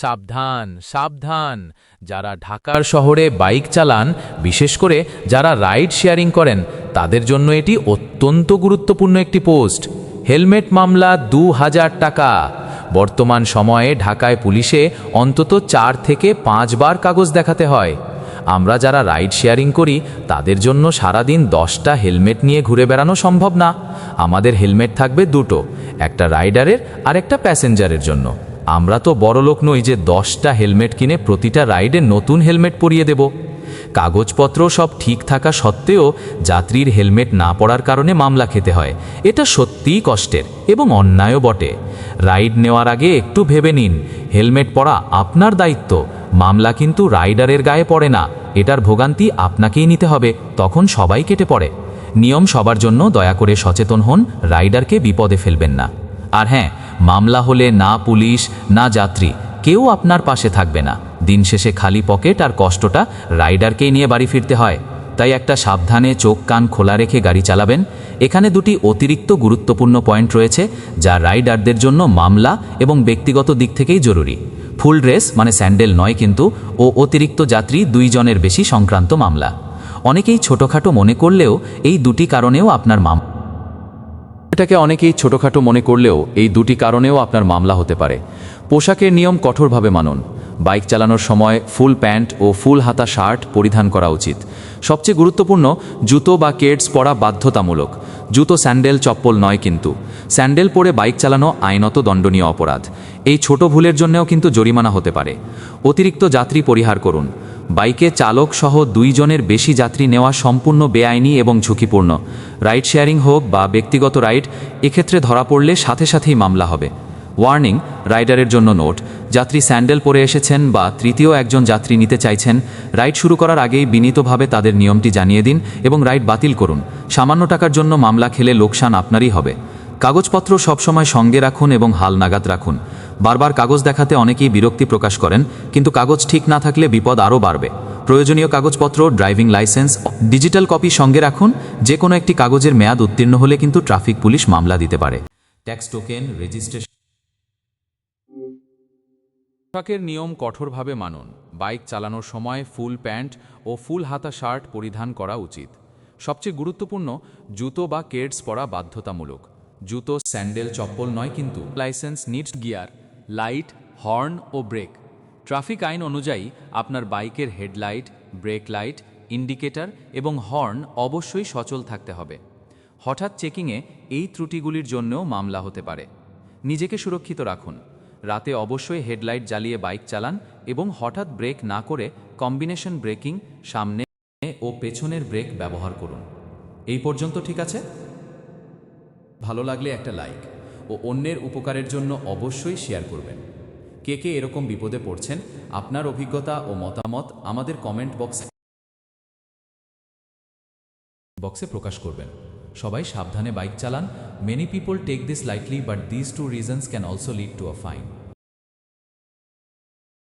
সাবধান সাবধান। যারা ঢাকার শহরে বাইক চালান, বিশেষ করে যারা রাইড শেয়ারিং করেন, তাদের জন্য এটি অত্যন্ত গুরুত্বপূর্ণ একটি পোস্ট। হেলমেট মামলা দু হাজার টাকা। বর্তমান সময়ে ঢাকায় পুলিশে অন্তত চার থেকে পাঁচবার কাগজ দেখাতে হয়। আমরা যারা রাইড শেয়ারিং করি, তাদের জন্য সারাদিন দশটা হেলমেট নিয়ে ঘুরে বেড়ানো সম্ভব না। আমাদের হেলমেট থাকবে দুটো, একটা রাইডারের আর একটা প্যাসেঞ্জারের জন্য। আমরা তো বড় লোক নই যে দশটা হেলমেট কিনে প্রতিটা রাইডে নতুন হেলমেট পরিয়ে দেব। কাগজপত্র সব ঠিক থাকা সত্ত্বেও যাত্রীর হেলমেট না পড়ার কারণে মামলা খেতে হয়। এটা সত্যিই কষ্টের এবং অন্যায়ও বটে। রাইড নেওয়ার আগে একটু ভেবে নিন, হেলমেট পরা আপনার দায়িত্ব। মামলা কিন্তু রাইডারের গায়ে পড়ে না, এটার ভোগান্তি আপনাকেই নিতে হবে, তখন সবাই কেটে পড়ে। নিয়ম সবার জন্য দয়া করে সচেতন হন, রাইডারকে বিপদে ফেলবেন না। আর হ্যাঁ মামলা হলে না পুলিশ, না যাত্রী, কেউ আপনার পাশে থাকবে না। দিন শেষে খালি পকেট আর কষ্টটা রাইডারকেই নিয়ে বাড়ি ফিরতে হয়। তাই একটা সাবধানে চোখ কান খোলা রেখে গাড়ি চালাবেন। এখানে দুটি অতিরিক্ত গুরুত্বপূর্ণ পয়েন্ট রয়েছে, যা রাইডারদের জন্য মামলা এবং ব্যক্তিগত দিক থেকেই জরুরি। ফুল ড্রেস মানে স্যান্ডেল নয় কিন্তু, ও অতিরিক্ত যাত্রী দুইজনের বেশি সংক্রান্ত মামলা। অনেকেই ছোটোখাটো মনে করলেও এই দুটি কারণেও আপনার মাম এটাকে অনেকেই ছোটোখাটো মনে করলেও এই দুটি কারণেও আপনার মামলা হতে পারে। পোশাকের নিয়ম কঠোরভাবে মানুন। বাইক চালানোর সময় ফুল প্যান্ট ও ফুল হাতা শার্ট পরিধান করা উচিত। সবচেয়ে গুরুত্বপূর্ণ, জুতো বা কেডস পরা বাধ্যতামূলক। জুতো স্যান্ডেল, চপ্পল নয় কিন্তু। স্যান্ডেল পরে বাইক চালানো আইনত দণ্ডনীয় অপরাধ। এই ছোট ভুলের জন্যও কিন্তু জরিমানা হতে পারে। অতিরিক্ত যাত্রী পরিহার করুন। বাইকে চালক সহ দুইজনের বেশি যাত্রী নেওয়া সম্পূর্ণ বেআইনি এবং ঝুঁকিপূর্ণ। রাইড শেয়ারিং হোক বা ব্যক্তিগত রাইড, এক্ষেত্রে ধরা পড়লে সাথে সাথেই মামলা হবে। ওয়ার্নিং, রাইডারের জন্য নোট। যাত্রী স্যান্ডেল পরে এসেছেন বা তৃতীয় একজন যাত্রী নিতে চাইছেন, রাইড শুরু করার আগেই বিনীতভাবে তাদের নিয়মটি জানিয়ে দিন এবং রাইড বাতিল করুন। সামান্য টাকার জন্য মামলা খেলে লোকসান আপনারই হবে। কাগজপত্র সবসময় সঙ্গে রাখুন এবং হাল নাগাদ রাখুন। বারবার কাগজ দেখাতে অনেকেই বিরক্তি প্রকাশ করেন, কিন্তু কাগজ ঠিক না থাকলে বিপদ আরও বাড়বে। প্রয়োজনীয় কাগজপত্র, ড্রাইভিং লাইসেন্স, ডিজিটাল কপি সঙ্গে রাখুন যে কোনো একটি কাগজের মেয়াদ উত্তীর্ণ হলে কিন্তু ট্রাফিক পুলিশ মামলা দিতে পারে। ট্যাক্স টোকেন, রেজিস্ট্রেশন পোশাকের নিয়ম কঠোরভাবে মানুন। বাইক চালানোর সময় ফুল প্যান্ট ও ফুল হাতা শার্ট পরিধান করা উচিত। সবচেয়ে গুরুত্বপূর্ণ, জুতো বা কেডস পরা বাধ্যতামূলক। জুতো, স্যান্ডেল, চপ্পল নয় কিন্তু, license needs gear. Light, horn ও ব্রেক। ট্রাফিক আইন অনুযায়ী আপনার বাইকের হেডলাইট, ব্রেক লাইট, ইন্ডিকেটর এবং হর্ন অবশ্যই সচল থাকতে হবে। হঠাৎ চেকিংয়ে এই ত্রুটিগুলির জন্যও মামলা হতে পারে। নিজেকে সুরক্ষিত রাখুন। রাতে অবশ্যই হেডলাইট জ্বালিয়ে বাইক চালান এবং হঠাৎ ব্রেক না করে কম্বিনেশন ব্রেকিং সামনে ও পেছনের ব্রেক ব্যবহার করুন। এই পর্যন্ত ঠিক আছে? ভালো লাগলে একটা লাইক। ও অন্যের উপকারের জন্য অবশ্যই শেয়ার করবেন। কে কে এরকম বিপদে পড়ছেন, আপনার অভিজ্ঞতা ও মতামত আমাদের কমেন্ট বক্সে বক্সে প্রকাশ করবেন। সবাই সাবধানে বাইক চালান। Many people take this lightly but this two reasons can also lead to a fine